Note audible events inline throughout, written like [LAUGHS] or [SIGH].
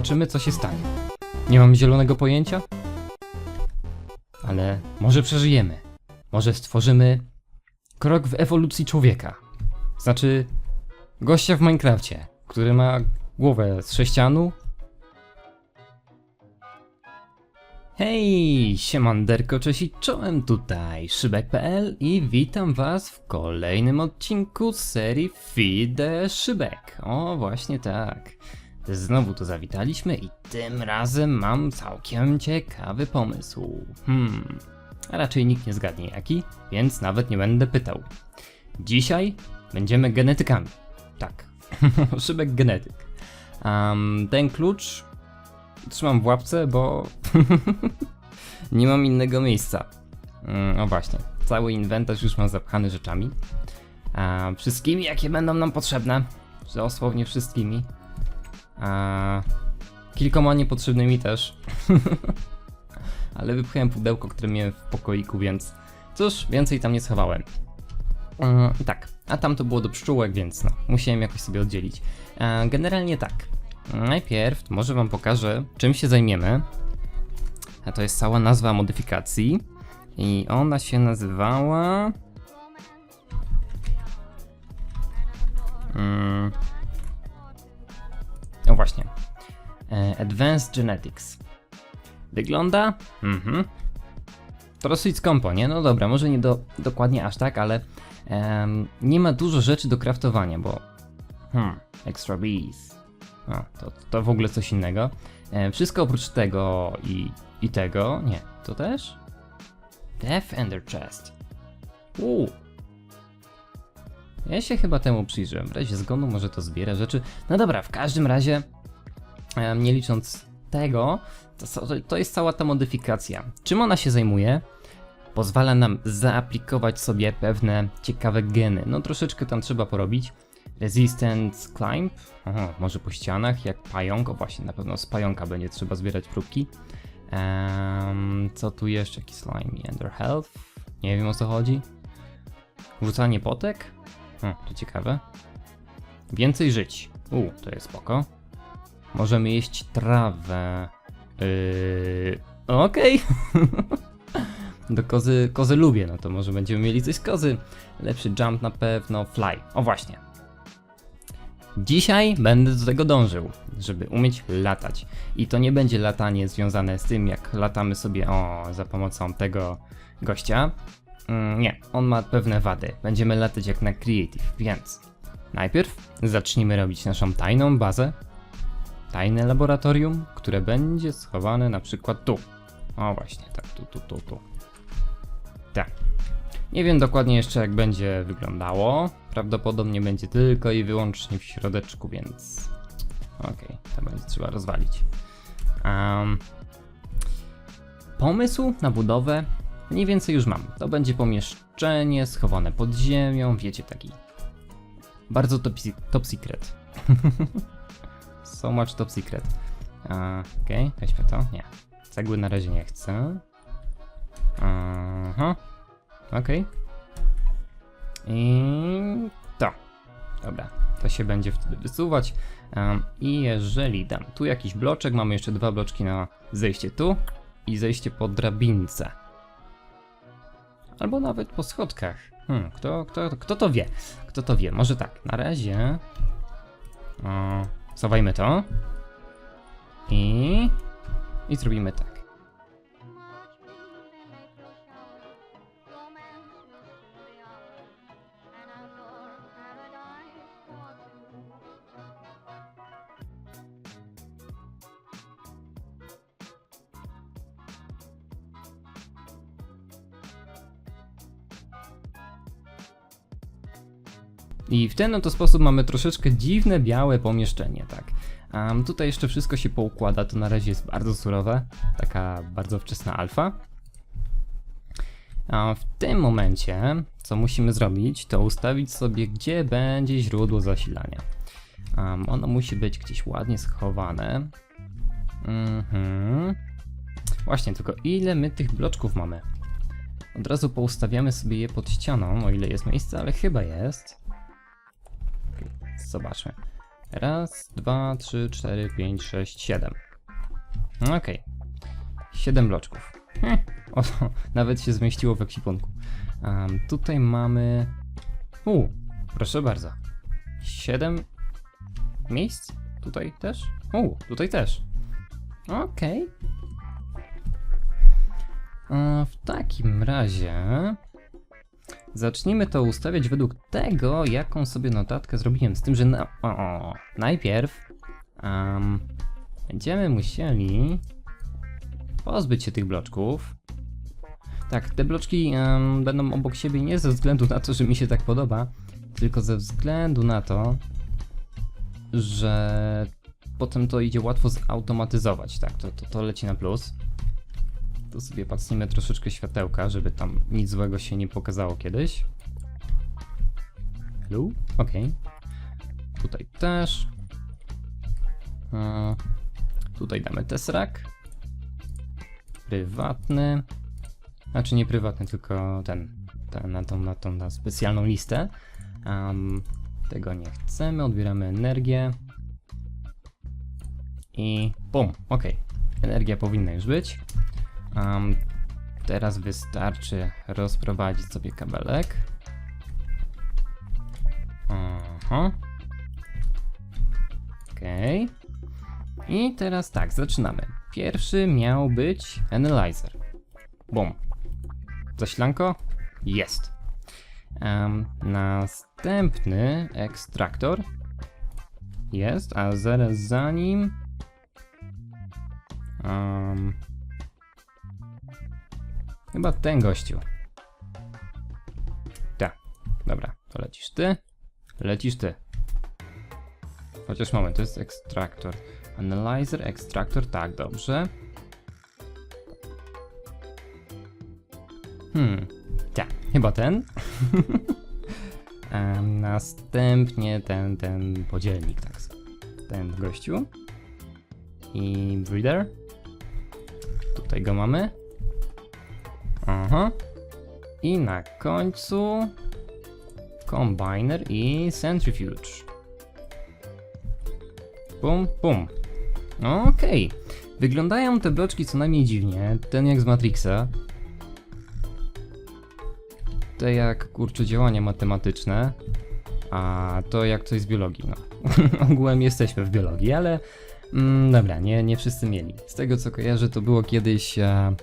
zobaczymy co się stanie. Nie mam zielonego pojęcia, ale może przeżyjemy. Może stworzymy krok w ewolucji człowieka. Znaczy, gościa w Minecrafcie, który ma głowę z sześcianu. Hej, siemanderko, cześć i czołem tutaj, Szybek.pl i witam was w kolejnym odcinku serii Feed Szybek. O, właśnie tak. Znowu tu zawitaliśmy i tym razem mam całkiem ciekawy pomysł. Hmm, a raczej nikt nie zgadnie jaki, więc nawet nie będę pytał. Dzisiaj będziemy genetykami. Tak, [LAUGHS] szybek genetyk. Um, ten klucz trzymam w łapce, bo [LAUGHS] nie mam innego miejsca. Mm, o właśnie, cały inwentarz już mam zapchany rzeczami. A, wszystkimi, jakie będą nam potrzebne. Dosłownie wszystkimi. A, kilkoma niepotrzebnymi też. [LAUGHS] Ale wypchałem pudełko, które miałem w pokoiku, więc cóż, więcej tam nie schowałem. I tak, a tam to było do pszczółek, więc no, musiałem jakoś sobie oddzielić. E, generalnie tak. Najpierw może wam pokażę, czym się zajmiemy. A to jest cała nazwa modyfikacji. I ona się nazywała. Mm. No właśnie. E, Advanced Genetics. Wygląda? Mhm. To dosyć skąpo, nie? No dobra, może nie do, dokładnie aż tak, ale em, nie ma dużo rzeczy do craftowania, bo. Hmm, extra bees. A, to, to w ogóle coś innego. E, wszystko oprócz tego i, i tego. Nie, to też? Death Ender Chest. Uuu. Ja się chyba temu przyjrzę. W razie zgonu może to zbiera rzeczy. No dobra, w każdym razie, nie licząc tego, to, to, jest cała ta modyfikacja. Czym ona się zajmuje? Pozwala nam zaaplikować sobie pewne ciekawe geny. No troszeczkę tam trzeba porobić. Resistance Climb, Aha, może po ścianach, jak pająk, o właśnie, na pewno z pająka będzie trzeba zbierać próbki. Em, co tu jeszcze? Jaki slime? Ender Health? Nie wiem o co chodzi. Rzucanie potek? O, to ciekawe. Więcej żyć. U, to jest spoko. Możemy jeść trawę. Yy, Okej. [LAUGHS] Do kozy, kozy lubię, no to może będziemy mieli coś z kozy. Lepszy jump na pewno, fly. O właśnie. Dzisiaj będę do tego dążył, żeby umieć latać. I to nie będzie latanie związane z tym, jak latamy sobie o, za pomocą tego gościa. Mm, nie, on ma pewne wady. Będziemy latać jak na Creative, więc najpierw zacznijmy robić naszą tajną bazę. Tajne laboratorium, które będzie schowane na przykład tu. O właśnie, tak, tu, tu, tu, tu. Tak. Nie wiem dokładnie jeszcze jak będzie wyglądało. Prawdopodobnie będzie tylko i wyłącznie w środeczku, więc. Okej, to będzie trzeba rozwalić. Em, pomysł na budowę mniej więcej już mam. To będzie pomieszczenie schowane pod ziemią, wiecie, taki. Bardzo top, top secret. [LAUGHS] so much top secret. Okej, weźmy to. Nie. Cegły na razie nie chcę. Aha. Okej. I to. Dobra, to się będzie wtedy wysuwać. Em, I jeżeli dam tu jakiś bloczek, mamy jeszcze dwa bloczki na zejście tu i zejście po drabince. Albo nawet po schodkach. Hmm, kto, kto, kto to wie? Kto to wie? Może tak, na razie. O, schowajmy to. I. I zrobimy tak. I w ten oto sposób mamy troszeczkę dziwne, białe pomieszczenie, tak. Um, tutaj jeszcze wszystko się poukłada, to na razie jest bardzo surowe, taka bardzo wczesna alfa. A w tym momencie, co musimy zrobić, to ustawić sobie, gdzie będzie źródło zasilania. Um, ono musi być gdzieś ładnie schowane. Mhm. Właśnie, tylko ile my tych bloczków mamy? Od razu poustawiamy sobie je pod ścianą, o ile jest miejsce, ale chyba jest. Zobaczmy. Raz, dwa, trzy, cztery, pięć, sześć, siedem. Okej. Siedem bloczków. Hm, o, [LAUGHS] nawet się zmieściło w ekwipunku. Em, tutaj mamy... U, proszę bardzo. Siedem miejsc? Tutaj też? U, tutaj też. Okej. E, W takim razie zacznijmy to ustawiać według tego, jaką sobie notatkę zrobiłem. Z tym, że na, o, o, najpierw em, będziemy musieli pozbyć się tych bloczków. Tak, te bloczki em, będą obok siebie nie ze względu na to, że mi się tak podoba, tylko ze względu na to, że potem to idzie łatwo zautomatyzować. Tak, to, to, to leci na plus. To sobie pacnijmy troszeczkę światełka, żeby tam nic złego się nie pokazało kiedyś. Hello? Okej. Tutaj też. E, tutaj damy Tesseract. Prywatny. Znaczy nie prywatny, tylko ten. ten na, tą, na tą na specjalną listę. Em, tego nie chcemy, odbieramy energię. I bum, ok. Energia powinna już być. Em, teraz wystarczy rozprowadzić sobie kabelek. Aha. Okej. I teraz tak, zaczynamy. Pierwszy miał być Analyzer. Bum. Zaślanko? Jest. Em, następny ekstraktor jest, a zaraz za nim. em, chyba ten gościu. Tak, dobra, to lecisz ty, lecisz ty. Chociaż moment, to jest ekstraktor. Analyzer, ekstraktor, tak, dobrze. Hmm, tak, chyba ten. [LAUGHS] Em, następnie ten, ten podzielnik, tak. Ten gościu. I breeder. Tutaj go mamy. Aha. I na końcu combiner i centrifuge. Pum, pum. Okej. Wyglądają te bloczki co najmniej dziwnie. Ten jak z Matrixa. Te jak kurczę działania matematyczne. A to jak coś z biologii, no. [LAUGHS] Ogółem jesteśmy w biologii, ale mm, dobra, nie, nie wszyscy mieli. Z tego co kojarzę, to było kiedyś e,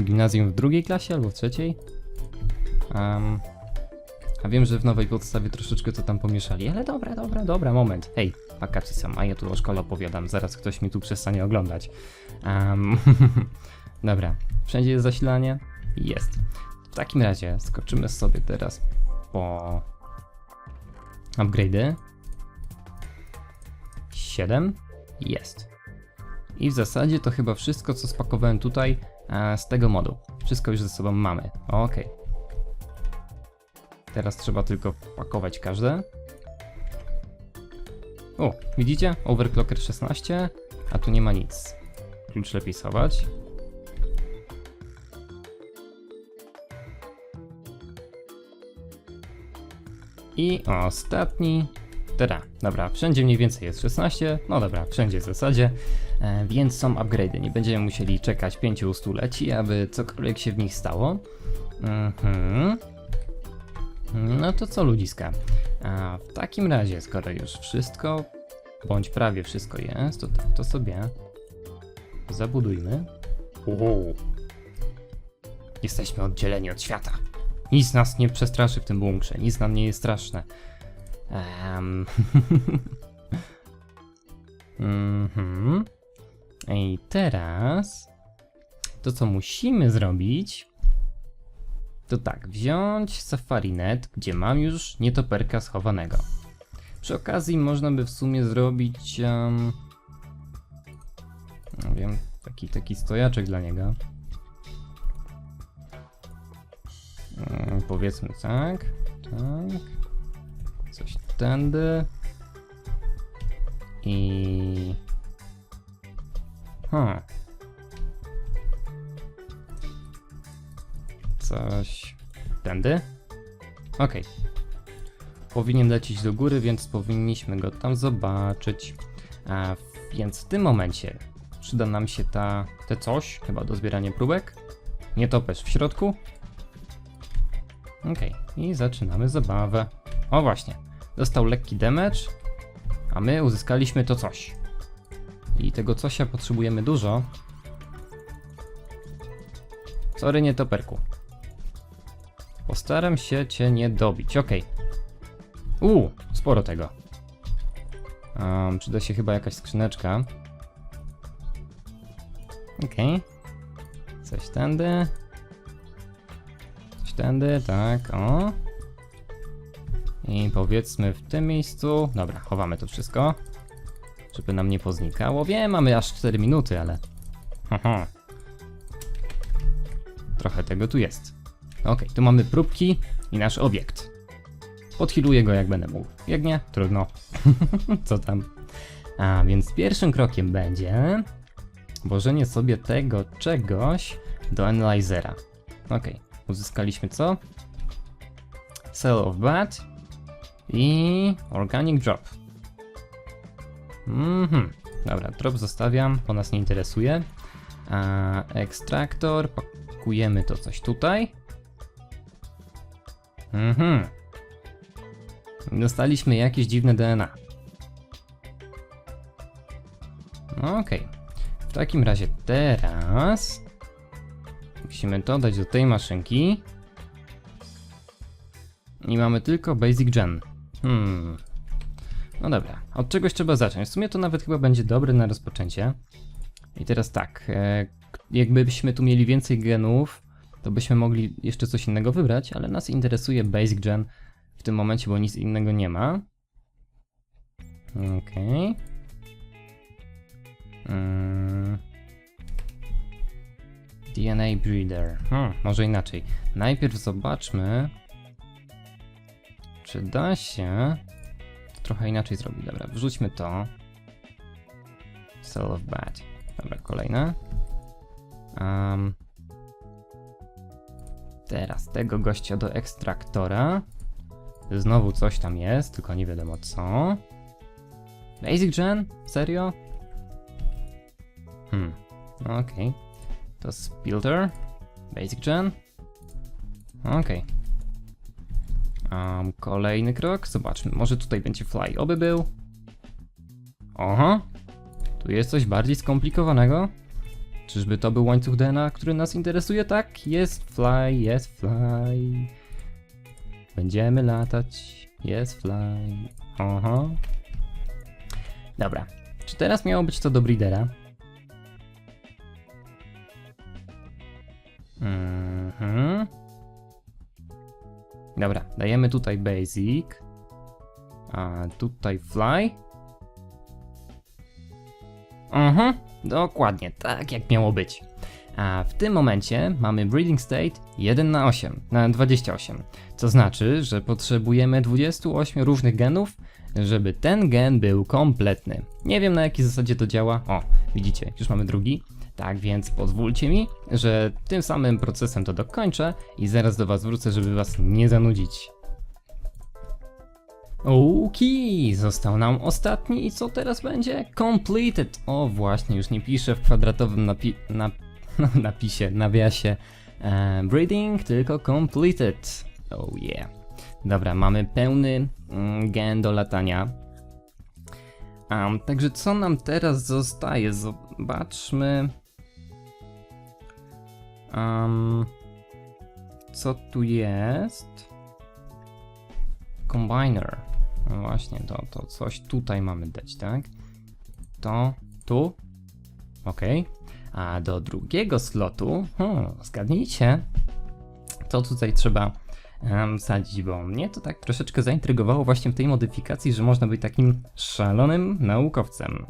gimnazjum w drugiej klasie albo w trzeciej. Em, a wiem, że w nowej podstawie troszeczkę to tam pomieszali, ale dobra, dobra, dobra, moment. Hej, wakacji są, a ja tu o szkole opowiadam, zaraz ktoś mi tu przestanie oglądać. Em, [LAUGHS] dobra, wszędzie jest zasilanie? Jest. W takim razie skoczymy sobie teraz po upgrade'y. 7 jest. I w zasadzie to chyba wszystko, co spakowałem tutaj z tego modu. Wszystko już ze sobą mamy. Ok. Teraz trzeba tylko pakować każde. O, widzicie? Overclocker 16, a tu nie ma nic. Klucz lepiej schować. I ostatni. Dobra, dobra, wszędzie mniej więcej jest 16. No dobra, wszędzie w zasadzie. E, więc są upgrade'y. Nie będziemy musieli czekać 5 stuleci, aby cokolwiek się w nich stało. Mhm. No to co ludziska? A w takim razie, skoro już wszystko, bądź prawie wszystko jest, to tak to sobie zabudujmy. Uuu. Jesteśmy oddzieleni od świata. Nic nas nie przestraszy w tym bunkrze, nic nam nie jest straszne. [LAUGHS] Mhm. I teraz to, co musimy zrobić, to tak, wziąć SafariNet, gdzie mam już nietoperka schowanego. Przy okazji można by w sumie zrobić, um, no wiem, taki, taki stojaczek dla niego. Mm, powiedzmy tak, tak, coś tędy i... Hmm. Coś tędy? Okej. powinien lecieć do góry, więc powinniśmy go tam zobaczyć. A, więc w tym momencie przyda nam się ta, te coś, chyba do zbierania próbek. Nietoperz w środku. Okej, i zaczynamy zabawę. O właśnie, dostał lekki damage, a my uzyskaliśmy to coś. I tego cosia potrzebujemy dużo. Sorry, nietoperku. Postaram się cię nie dobić, okej. Uuu, sporo tego. Um, przyda się chyba jakaś skrzyneczka. Okej. Coś tędy. Coś tędy, tak, o. I powiedzmy w tym miejscu. Dobra, chowamy to wszystko. Żeby nam nie poznikało. Wiem, mamy aż 4 minuty, ale. Trochę tego tu jest. Okej, tu mamy próbki i nasz obiekt. Podhiluję go jak będę mógł. Jak nie, trudno. [LAUGHS] Co tam? A więc pierwszym krokiem będzie włożenie sobie tego czegoś do analyzera. Okej, uzyskaliśmy co? Cell of Bat i Organic Drop. Mhm, dobra, drop zostawiam, to nas nie interesuje. A ekstraktor, pakujemy to coś tutaj. Mhm. Dostaliśmy jakieś dziwne DNA. Okej. W takim razie teraz musimy to dać do tej maszynki. I mamy tylko Basic Gen. Hmm. No dobra, od czegoś trzeba zacząć. W sumie to nawet chyba będzie dobre na rozpoczęcie. I teraz tak, e, jakbyśmy tu mieli więcej genów, to byśmy mogli jeszcze coś innego wybrać, ale nas interesuje Basic Gen w tym momencie, bo nic innego nie ma. Okej. Mm. DNA Breeder. Hmm, może inaczej. Najpierw zobaczmy, czy da się trochę inaczej zrobić. Dobra, wrzućmy to. Cell of Bat. Dobra, kolejne. Um, teraz tego gościa do ekstraktora. Znowu coś tam jest, tylko nie wiadomo co. Basic Gen? Serio? Hmm, okej. To jest filter. Basic Gen. Okej. Um, kolejny krok, zobaczmy, może tutaj będzie fly, oby był. Oho, tu jest coś bardziej skomplikowanego. Czyżby to był łańcuch DNA, który nas interesuje? Tak, jest fly, jest fly. Będziemy latać, jest fly. Oho. Dobra, czy teraz miało być to do breedera? Mhm. Dobra, dajemy tutaj basic. A tutaj fly. Mhm, dokładnie, tak jak miało być. A w tym momencie mamy breeding state 1 na 8, na 28. Co znaczy, że potrzebujemy 28 różnych genów, żeby ten gen był kompletny. Nie wiem na jakiej zasadzie to działa. O, widzicie, już mamy drugi. Tak więc pozwólcie mi, że tym samym procesem to dokończę i zaraz do Was wrócę, żeby Was nie zanudzić. Oki, został nam ostatni i co teraz będzie? Completed. O właśnie, już nie piszę w kwadratowym napi na [LAUGHS] no, napisie, nawiasie e, breeding, tylko completed. Oh yeah. Dobra, mamy pełny mm, gen do latania. Um, także co nam teraz zostaje? Zobaczmy. Um, co tu jest? Combiner. No właśnie, to, to coś tutaj mamy dać, tak? To tu. Ok. A do drugiego slotu, hmm, zgadnijcie, co tutaj trzeba um, bo mnie to tak troszeczkę zaintrygowało właśnie w tej modyfikacji, że można być takim szalonym naukowcem.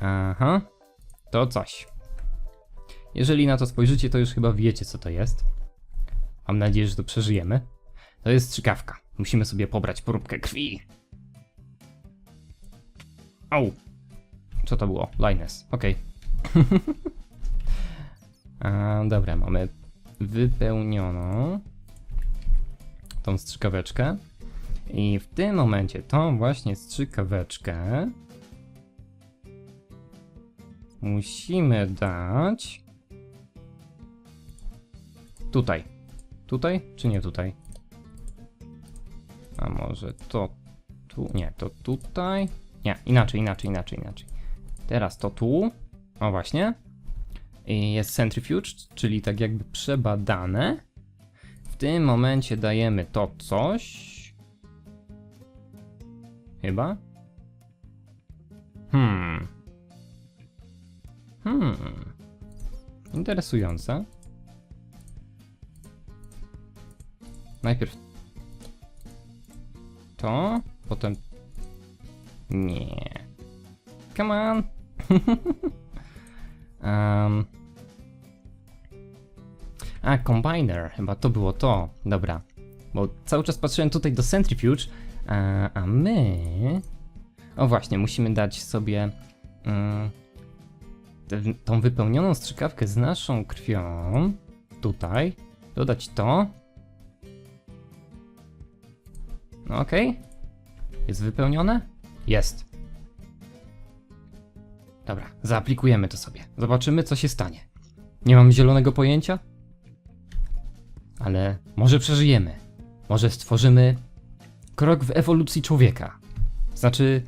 Aha, to coś. Jeżeli na to spojrzycie, to już chyba wiecie, co to jest. Mam nadzieję, że to przeżyjemy. To jest strzykawka. Musimy sobie pobrać próbkę krwi. Au! Co to było? Linus. Okej. [LAUGHS] A, Dobra, mamy wypełnioną tą strzykaweczkę. I w tym momencie tą właśnie strzykaweczkę musimy dać tutaj. Tutaj czy nie tutaj? A może to tu? Nie, to tutaj. Nie, inaczej, inaczej, inaczej, inaczej. Teraz to tu. O właśnie. I jest centrifuge, czyli tak jakby przebadane. W tym momencie dajemy to coś. Chyba? Hmm. Hmm. Interesujące. Najpierw to, potem nie. Come on. [LAUGHS] um. A, combiner, chyba to było to. Dobra. Bo cały czas patrzyłem tutaj do centrifuge, a, a my... O właśnie, musimy dać sobie tę- tą wypełnioną strzykawkę z naszą krwią. Tutaj. Dodać to. Okej. Jest wypełnione? Jest. Dobra, zaaplikujemy to sobie. Zobaczymy, co się stanie. Nie mam zielonego pojęcia, ale może przeżyjemy. Może stworzymy krok w ewolucji człowieka. Znaczy,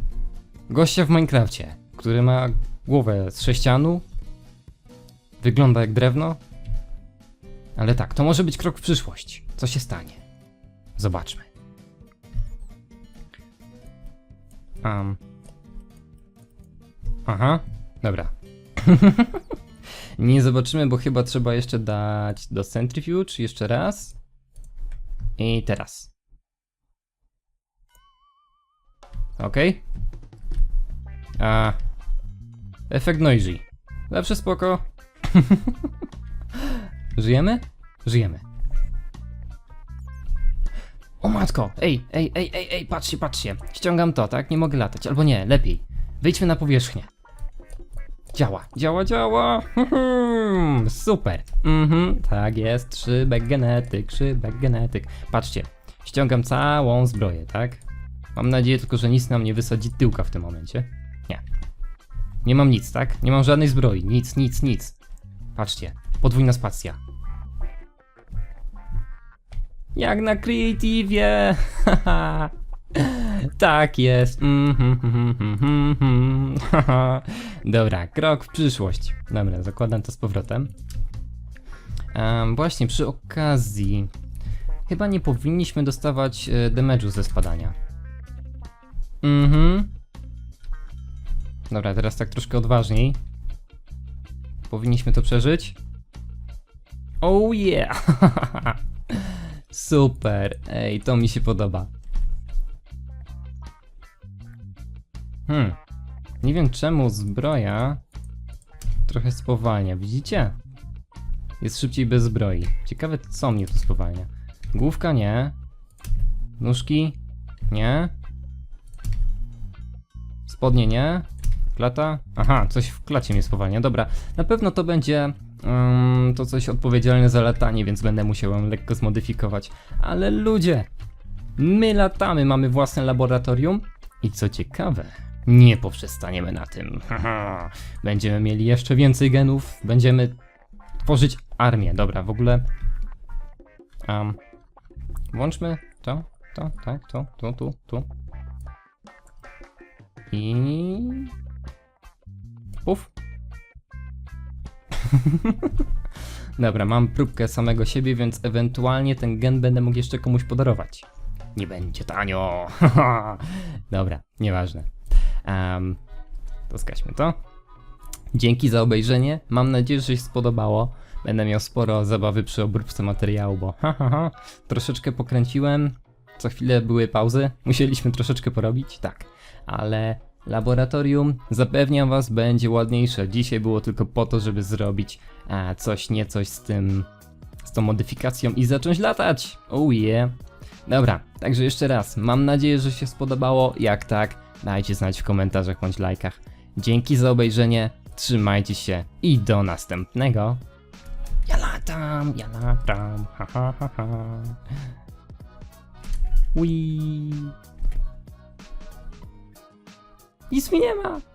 gościa w Minecrafcie, który ma głowę z sześcianu, wygląda jak drewno. Ale tak, to może być krok w przyszłość. Co się stanie? Zobaczmy. Um. Aha, dobra. [LAUGHS] Nie zobaczymy, bo chyba trzeba jeszcze dać do Centrifuge jeszcze raz. I teraz. Ok. A. Efekt noisy. Zawsze spoko. [LAUGHS] Żyjemy? Żyjemy. O matko! Ej, ej, ej, ej, ej, patrzcie, patrzcie. Ściągam to, tak? Nie mogę latać. Albo nie, lepiej. Wyjdźmy na powierzchnię. Działa, działa, działa! Mhm, Super! Mhm, tak jest, szybek genetyk, szybek genetyk. Patrzcie, ściągam całą zbroję, tak? Mam nadzieję tylko, że nic nam nie wysadzi tyłka w tym momencie. Nie. Nie mam nic, tak? Nie mam żadnej zbroi, nic, nic, nic. Patrzcie, podwójna spacja. Jak na Creativie! haha. [LAUGHS] tak jest. Mhm, mhm, mhm. haha. Dobra, krok w przyszłość. Dobra, zakładam to z powrotem. Em, właśnie, przy okazji. Chyba nie powinniśmy dostawać e, damage'u ze spadania. Mhm. Dobra, teraz tak troszkę odważniej. Powinniśmy to przeżyć. Oh yeah! [LAUGHS] Super, ej, to mi się podoba. Hmm, nie wiem czemu zbroja trochę spowalnia, widzicie? Jest szybciej bez zbroi. Ciekawe co mnie tu spowalnia. Główka nie. Nóżki nie. Spodnie nie. Klata? Aha, coś w klacie mnie spowalnia. Dobra, na pewno to będzie mm, to coś odpowiedzialne za latanie, więc będę musiał ją lekko zmodyfikować. Ale ludzie, my latamy, mamy własne laboratorium i co ciekawe, nie poprzestaniemy na tym. [LAUGHS] Będziemy mieli jeszcze więcej genów, będziemy tworzyć armię. Dobra, w ogóle. Um, włączmy to, to, tak, to, tu, tu, tu. I. Puf. [LAUGHS] Dobra, mam próbkę samego siebie, więc ewentualnie ten gen będę mógł jeszcze komuś podarować. Nie będzie tanio. [LAUGHS] Dobra, nieważne. Um, to zgaśmy to. Dzięki za obejrzenie. Mam nadzieję, że się spodobało. Będę miał sporo zabawy przy obróbce materiału, bo ha, ha, ha, troszeczkę pokręciłem. Co chwilę były pauzy. Musieliśmy troszeczkę porobić, tak. Ale laboratorium, zapewniam was, będzie ładniejsze. Dzisiaj było tylko po to, żeby zrobić e, coś, nie coś z tym, z tą modyfikacją i zacząć latać. Oh yeah. Dobra, także jeszcze raz, mam nadzieję, że się spodobało. Jak tak, dajcie znać w komentarzach bądź lajkach. Dzięki za obejrzenie, trzymajcie się i do następnego. Ja latam, ja latam, ha ha ha ha. Nic mi nie ma!